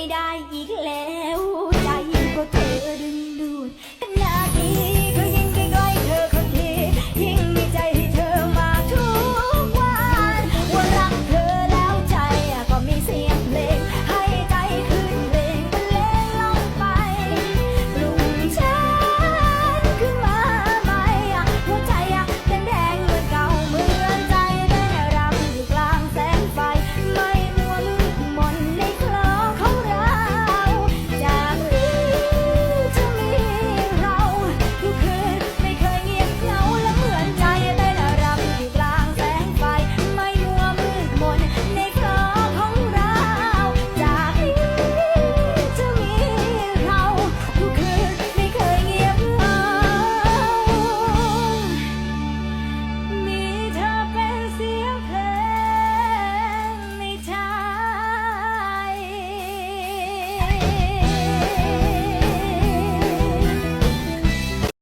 ไม่ได้อีกแล้ว ใจก็เธอ